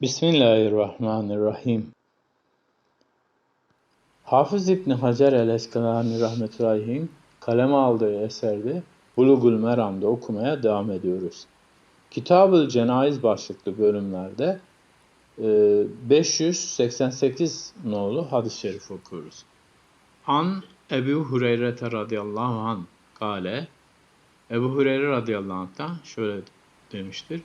Bismillahirrahmanirrahim. Hafız İbn Hacer el-Eskalani rahmetullahi kaleme aldığı eserde Bulugul Meram'da okumaya devam ediyoruz. Kitab-ı Cenayiz başlıklı bölümlerde 588 e, nolu hadis-i şerif okuyoruz. An Ebu Hureyre radıyallahu an kale Ebu Hureyre radıyallahu anh'tan şöyle demiştir.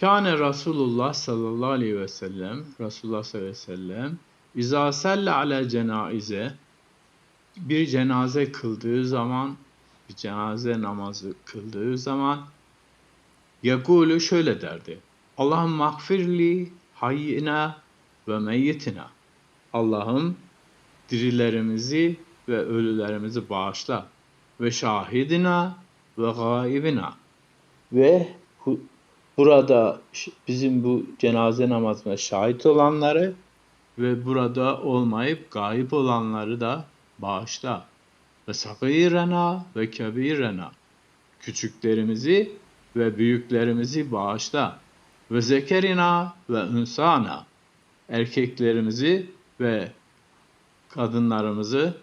Kâne Resulullah sallallahu aleyhi ve sellem Resulullah sallallahu aleyhi ve sellem İzâ selle ale cenaize bir cenaze kıldığı zaman bir cenaze namazı kıldığı zaman Yekulu şöyle derdi. Allah'ım mağfirli hayyina ve meyyitina. Allah'ım dirilerimizi ve ölülerimizi bağışla ve şahidina ve gaibina ve burada bizim bu cenaze namazına şahit olanları ve burada olmayıp gayip olanları da bağışla. Ve sagirena ve kebirena. Küçüklerimizi ve büyüklerimizi bağışla. Ve zekerina ve ünsana. Erkeklerimizi ve kadınlarımızı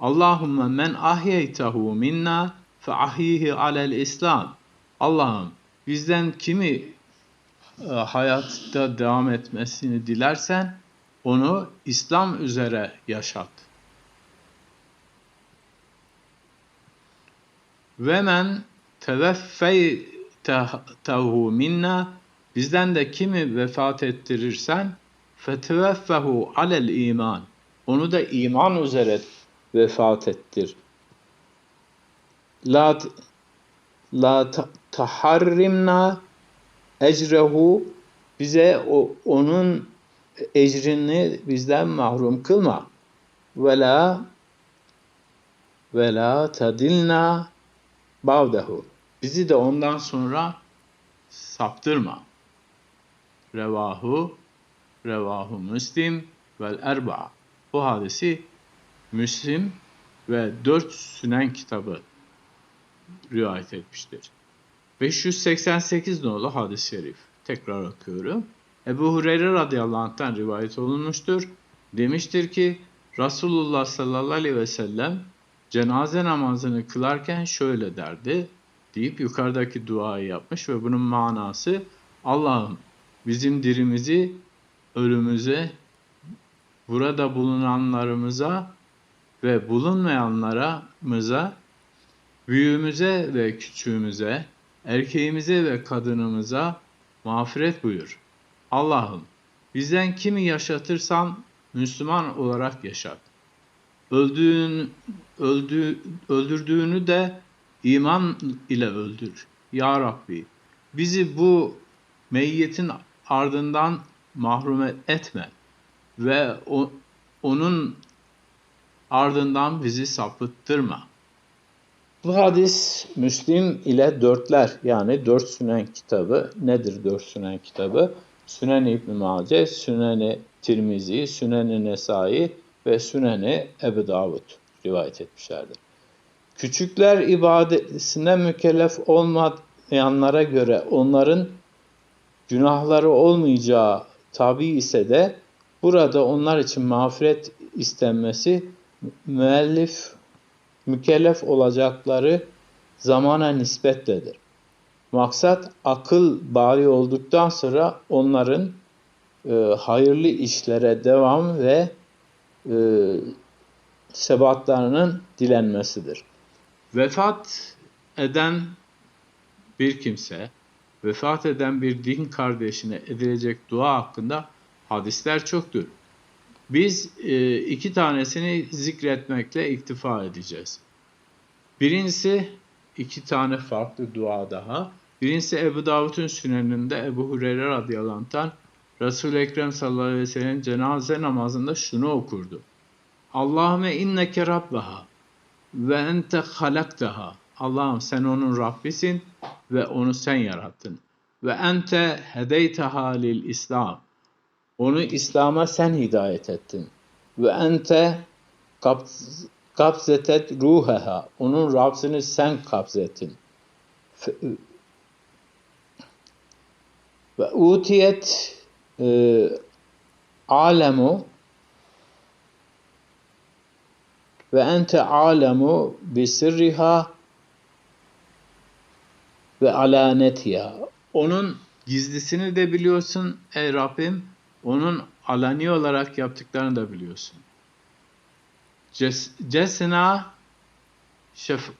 Allahümme men ahyeytehu minna fe ahyihi alel İslam. Allah'ım bizden kimi e, hayatta devam etmesini dilersen onu İslam üzere yaşat. Ve men teveffeytehu minna bizden de kimi vefat ettirirsen feteveffehu alel iman onu da iman üzere vefat ettir. La la taharrimna ecrehu bize o, onun ecrini bizden mahrum kılma. Ve la ve la tadilna ba'dehu. Bizi de ondan sonra saptırma. Revahu Revahu Müslim vel erba. Bu hadisi Müslim ve dört Sünen kitabı rivayet etmiştir. 588 nolu hadis-i şerif. Tekrar okuyorum. Ebu Hureyre radıyallahu anh'tan rivayet olunmuştur. Demiştir ki Resulullah sallallahu aleyhi ve sellem cenaze namazını kılarken şöyle derdi deyip yukarıdaki duayı yapmış ve bunun manası Allah'ım bizim dirimizi ölümüze burada bulunanlarımıza ve bulunmayanlarımıza büyüğümüze ve küçüğümüze erkeğimize ve kadınımıza mağfiret buyur. Allah'ım bizden kimi yaşatırsan Müslüman olarak yaşat. Öldüğün, öldü, öldürdüğünü de iman ile öldür. Ya Rabbi bizi bu meyyetin ardından mahrum etme ve o, onun ardından bizi sapıttırma. Bu hadis Müslim ile dörtler yani dört sünen kitabı nedir dört sünen kitabı? Sünen-i İbn-i Mace, Sünen-i Tirmizi, Sünen-i Nesai ve Sünen-i Ebu Davud rivayet etmişlerdir. Küçükler ibadetine mükellef olmayanlara göre onların günahları olmayacağı tabi ise de burada onlar için mağfiret istenmesi müellif mükellef olacakları zamana nispettedir. Maksat akıl bari olduktan sonra onların e, hayırlı işlere devam ve e, sebatlarının dilenmesidir. Vefat eden bir kimse, vefat eden bir din kardeşine edilecek dua hakkında hadisler çoktur. Biz e, iki tanesini zikretmekle iktifa edeceğiz. Birincisi iki tane farklı dua daha. Birincisi Ebu Davud'un süneninde Ebu Hureyre radıyallahu anh'tan Resul-i Ekrem sallallahu aleyhi ve sellem cenaze namazında şunu okurdu. Allahümme inneke rabbaha ve ente halaktaha. Allah'ım sen onun Rabbisin ve onu sen yarattın. Ve ente hedeyteha lil İslam. Onu İslam'a sen hidayet ettin. Ve ente kabzetet ruheha. Onun Rabbini sen kabzettin. Ve utiyet e, alemu ve ente alemu bi sırriha ve alanetiha. Onun gizlisini de biliyorsun ey Rabbim. Onun alani olarak yaptıklarını da biliyorsun. Ces, cesna şef,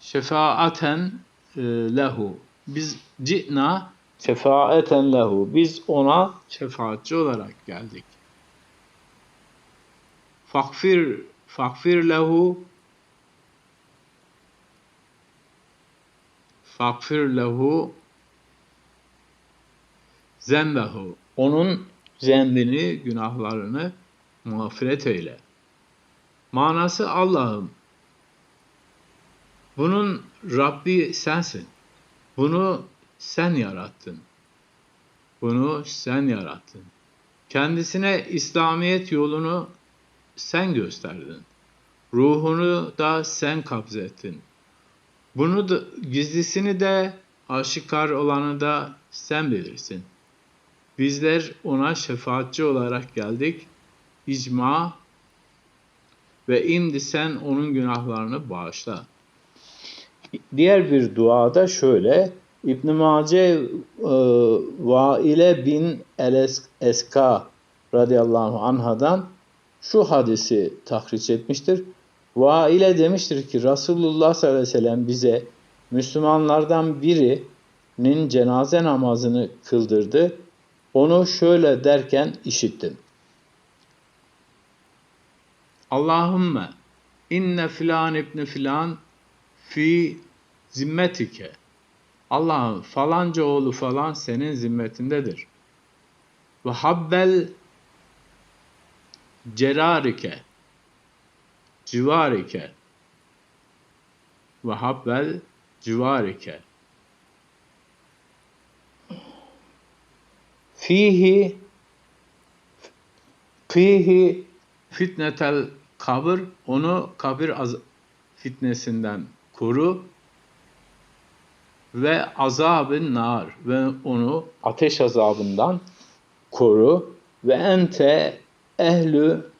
şefaaten e, lehu. Biz cina şefaeten lehu. Biz ona şefaatçi olarak geldik. Fakfir fakfir lehu fakfir lehu zembehu. Onun zembini, günahlarını mağfiret eyle. Manası Allah'ım. Bunun Rabbi sensin. Bunu sen yarattın. Bunu sen yarattın. Kendisine İslamiyet yolunu sen gösterdin. Ruhunu da sen kabzettin. Bunu da, gizlisini de aşikar olanı da sen bilirsin. Bizler ona şefaatçi olarak geldik. İcma ve imdi sen onun günahlarını bağışla. Diğer bir duada şöyle İbn Mace e, Vaile bin el Eska radıyallahu anhadan şu hadisi tahriş etmiştir. Vaile demiştir ki Resulullah sallallahu aleyhi ve sellem bize Müslümanlardan birinin cenaze namazını kıldırdı. Onu şöyle derken işittim. Allahümme inne filan ibni filan fi zimmetike. Allah'ım falanca oğlu falan senin zimmetindedir. Ve habbel cerarike civarike ve habbel civarike fihi fihi fitnetel kabir onu kabir az fitnesinden koru ve azabın nar ve onu ateş azabından koru ve ente ehlü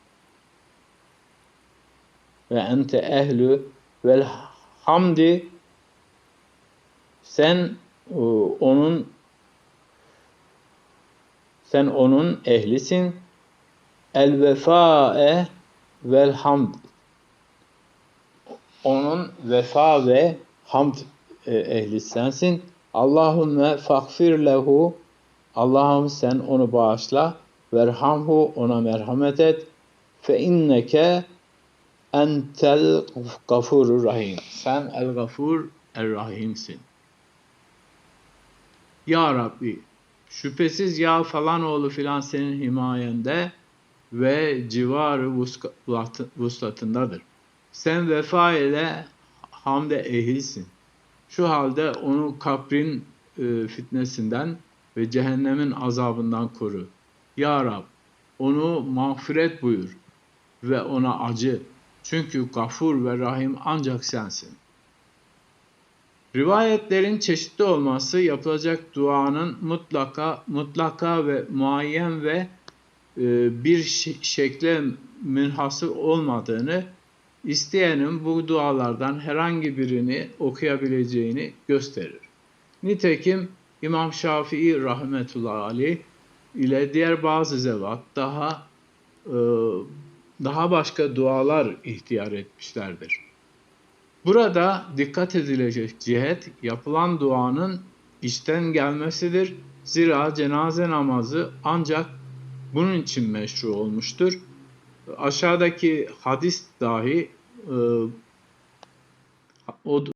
ve ente ehlü vel hamdi sen o, onun sen onun ehlisin. El vefae vel hamd. Onun vefa ve hamd e, ehli sensin. Allahümme fakfir lehu. Allah'ım sen onu bağışla. Verhamhu ona merhamet et. Fe inneke entel gafurur rahim. Sen el gafur el rahimsin. Ya Rabbi şüphesiz ya falan oğlu filan senin himayende ve civarı vuslatındadır. Sen vefa ile hamde ehilsin. Şu halde onu kabrin e, fitnesinden ve cehennemin azabından koru. Ya Rab, onu mağfiret buyur ve ona acı. Çünkü gafur ve rahim ancak sensin. Rivayetlerin çeşitli olması yapılacak duanın mutlaka mutlaka ve muayyen ve e, bir şekle münhasır olmadığını isteyenin bu dualardan herhangi birini okuyabileceğini gösterir. Nitekim İmam Şafii rahmetullahi aleyh ile diğer bazı zevat daha e, daha başka dualar ihtiyar etmişlerdir. Burada dikkat edilecek cihet yapılan duanın içten gelmesidir. Zira cenaze namazı ancak bunun için meşru olmuştur. Aşağıdaki hadis dahi e, o